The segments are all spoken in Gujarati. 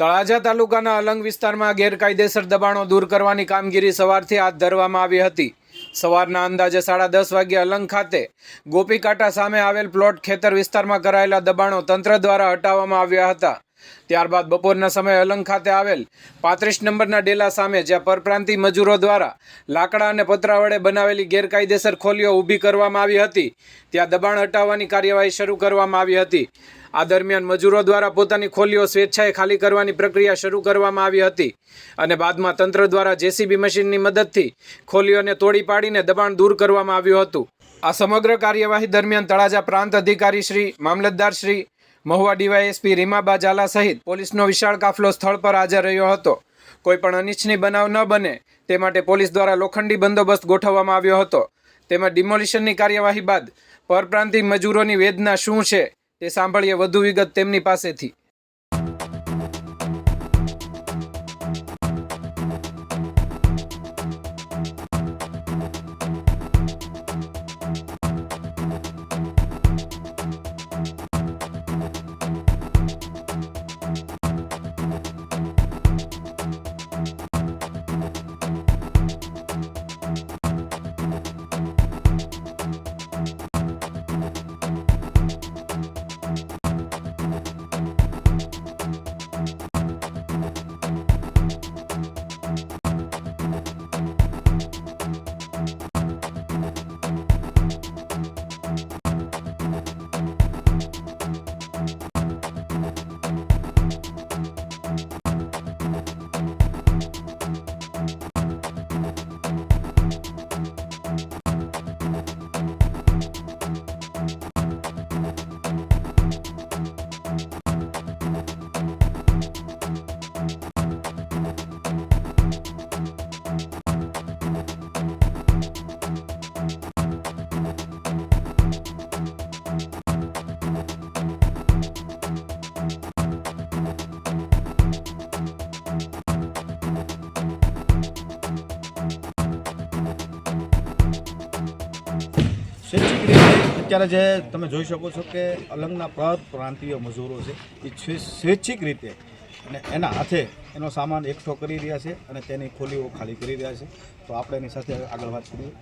તળાજા તાલુકાના અલંગ વિસ્તારમાં ગેરકાયદેસર દબાણો દૂર કરવાની કામગીરી સવારથી હાથ ધરવામાં આવી હતી. સવારના અંદાજે સાડા દસ વાગ્યે અલંગ ખાતે ગોપીકાંટા સામે આવેલ પ્લોટ ખેતર વિસ્તારમાં કરાયેલા દબાણો તંત્ર દ્વારા હટાવવામાં આવ્યા હતા. ત્યારબાદ બપોરના સમયે અલંગ ખાતે આવેલ પાંત્રીસ નંબરના ડેલા સામે જ્યાં પરપ્રાંતિ મજૂરો દ્વારા લાકડા અને પતરા વડે બનાવેલી ગેરકાયદેસર ખોલીઓ ઊભી કરવામાં આવી હતી. ત્યાં દબાણ હટાવવાની કાર્યવાહી શરૂ કરવામાં આવી હતી. આ દરમિયાન મજૂરો દ્વારા પોતાની ખોલીઓ સ્વેચ્છાએ ખાલી કરવાની પ્રક્રિયા શરૂ કરવામાં આવી હતી અને બાદમાં તંત્ર દ્વારા જેસીબી મશીનની મદદથી ખોલીઓને તોડી પાડીને દબાણ દૂર કરવામાં આવ્યું હતું. આ સમગ્ર કાર્યવાહી દરમિયાન તળાજા પ્રાંત અધિકારી શ્રી, મામલતદાર શ્રી મહુવા ડીવાયએસપી રીમાબા ઝાલા સહિત પોલીસનો વિશાળ કાફલો સ્થળ પર હાજર રહ્યો હતો. કોઈ પણ અનિચ્છનીય બનાવ ન બને તે માટે પોલીસ દ્વારા લોખંડી બંદોબસ્ત ગોઠવવામાં આવ્યો હતો. તેમાં ડિમોલિશનની કાર્યવાહી બાદ પરપ્રાંતિક મજૂરોની વેદના શું છે તે સાંભળીએ વધુ વિગત તેમની પાસેથી. અત્યારે જે તમે જોઈ શકો છો કે અલંગના પ્રત પ્રાંતિય મજૂરો છે, એ સ્વૈચ્છિક રીતે અને એના હાથે એનો સામાન એકઠો કરી રહ્યા છે અને તેની ખોલીઓ ખાલી કરી રહ્યા છે. તો આપણે એની સાથે આગળ વાત કરીએ.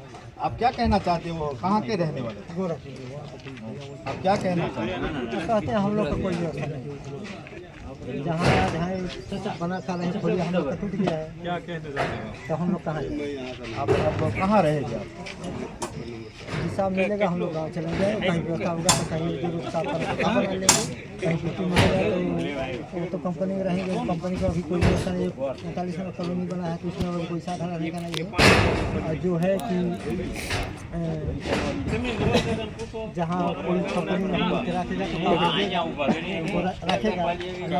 આપ ક્યાં કહેના ચાહતે હો? કહા કે રહેને વાલે? આપ ક્યાં કહેના ચાહતે હમ લોગ કોઈ हम लोग का कोई व्यवस्था नहीं जहाँ जहाँ ये बना था नहीं खोलिए हम लोग का टूट गया है क्या कहते तो हम लोग कहाँ जाएं? आप आप कहाँ रहेंगे आप हिसाब मिलेगा हम लोग गाँव चलेंगे कहीं व्यवस्था होगा तो कहीं जो रुक साफ करके काम बना लेंगे कहीं छुट्टी मिलेगा तो वो तो कंपनी में रहेंगे कंपनी का अभी कोई व्यवस्था नहीं पैंतालीस नंबर कॉलोनी बना है तो उसमें अभी कोई साधन रहने का नहीं है। और जो है कि जहाँ कोई कंपनी में रखेगा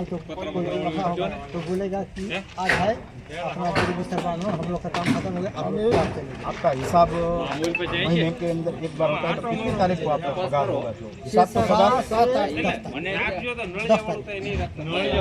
तो तो कोई रखा होगा तो बोलेगा कि आज है अपना पूरी बिस्तर हम लोग का काम खत्म हो गया आपका हिसाब महीने के अंदर एक बार होता है तो कितनी तारीख को आपका पगार होगा जो हिसाब तो पगार सात तारीख दस तारीख।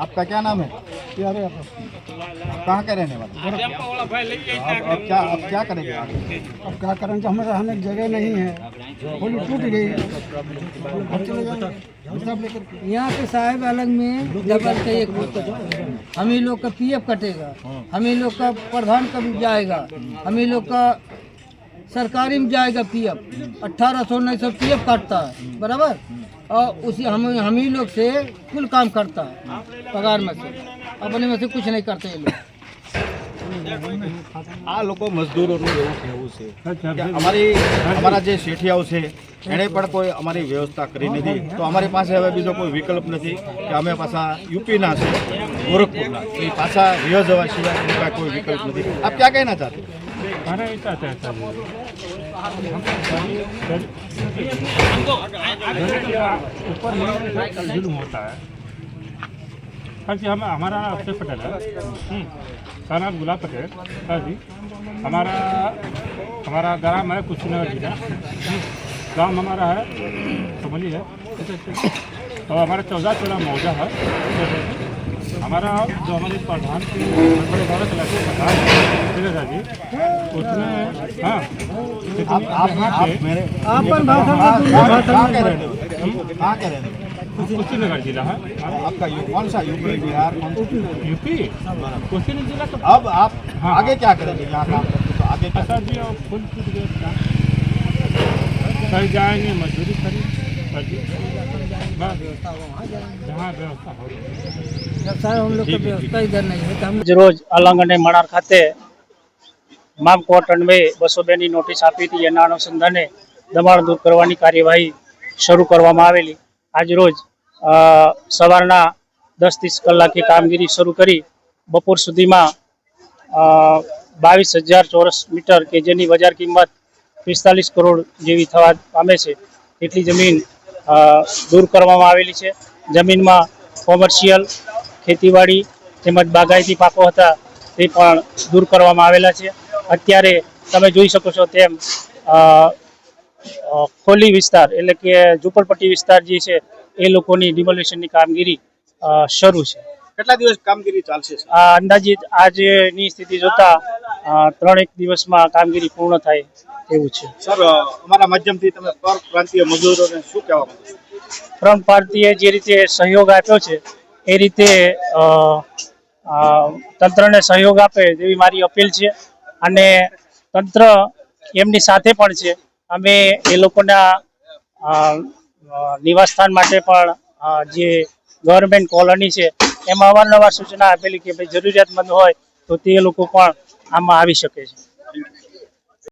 आपका क्या नाम है? कहाँ के रहने वाले? तो अब अब क्या अब क्या करेंगे आगे? अब क्या करें? तो हमें रहने की जगह नहीं है होली टूट गई घर चले जाओ यहाँ के साहेब अलग में डबल का एक होता है। हम ही लोग का पीएफ कटेगा। हम ही लोग का प्रधान का भी जाएगा? हम ही लोग का सरकारी में जाएगा पीएफ अट्ठारह सौ उन्नीस सौ पीएफ काटता है बराबर और उसी हम हम ही लोग से कुल काम करता है पगार में से अपने में से कुछ नहीं करते ये लोग આ લોકો મજદૂરોનું એવું કહેવું છે કે અમારી અમારા જે શેઠિયાઓ છે એણે પણ કોઈ અમારી વ્યવસ્થા કરી નથી તો અમારી પાસે હવે બીજો કોઈ વિકલ્પ નથી કે અમે પાછા યુપીના છે ગોરખપુરના તો એ પાછા રહ્યા જવા સિવાય એનું કાંઈ કોઈ વિકલ્પ નથી આપ ક્યાં કહેના ચાહતે હો? खाना नहीं चाहते हैं। ऊपर होता है। हाँ जी हम हमारा अक्षय पटेल है। हम्म, का नाम गुलाब पटेल। हाँ जी हमारा हमारा ग्राम है कुशीनगर जिला। हम्म, गाँव हमारा है समोली है और हमारा चौदह चौदह मौजा है। हमारा जो हमारे प्रधान भारत प्रधान जी उसमें हाँ कहाँ के हाँ, हाँ, रहने हाँ, कुशीनगर जिला है। आपका कौन सा यूपी बिहार यूपी। कुशीनगर जिला तो- अब आप हाँ। आगे क्या करेंगे यहाँ काम करके तो आगे सर अच्छा जी और फुल सर जाएँगे मजदूरी करेंगे। રોજ અલંગ અને મણાર ખાતે મામ કોર્ટ અન્વયે બસો બેની નોટિસ આપી હતી. એના અનુસંધાને દબાણ દૂર કરવાની કાર્યવાહી શરૂ કરવામાં આવેલી. આજ આજરોજ સવારના દસ ત્રીસ કલાકની કામગીરી શરૂ કરી બપોર સુધીમાં બાવીસ હજાર ચોરસ મીટર કે જેની બજાર કિંમત પિસ્તાલીસ કરોડ જેવી થવા પામે છે. એટલી જમીન દૂર કરવામાં આવેલી છે. જમીનમાં કોમર્શિયલ ખેતીવાડી તેમજ બાગાયતી પાકો હતા તે પણ દૂર કરવામાં આવેલા છે. અત્યારે તમે જોઈ શકો છો તેમ ખોલી વિસ્તાર એટલે કે ઝુંપડપટ્ટી વિસ્તાર જે છે એ લોકોની ડિમોલેશનની કામગીરી શરૂ છે. કેટલા દિવસ કામગીરી ચાલશે આ અંદાજિત આજની સ્થિતિ જોતા ત્રણેક દિવસમાં કામગીરી પૂર્ણ થાય એવું છે. સર અમારા માધ્યમથી તમે પર પ્રાંતીય મજૂરોને શું કહેવા માંગો? ત્રણ પાર્ટીએ જે રીતે સહયોગ આપ્યો છે એ રીતે તંત્રને સહયોગ આપે તેવી મારી અપીલ છે. અને તંત્ર એમની સાથે પણ છે. અમે એ લોકોના નિવાસસ્થાન માટે પણ જે ગવર્મેન્ટ કોલોની છે એમાં અવારનવાર સૂચના આપેલી કે ભાઈ જરૂરિયાતમંદ હોય તો તે લોકો પણ આમાં આવી શકે છે.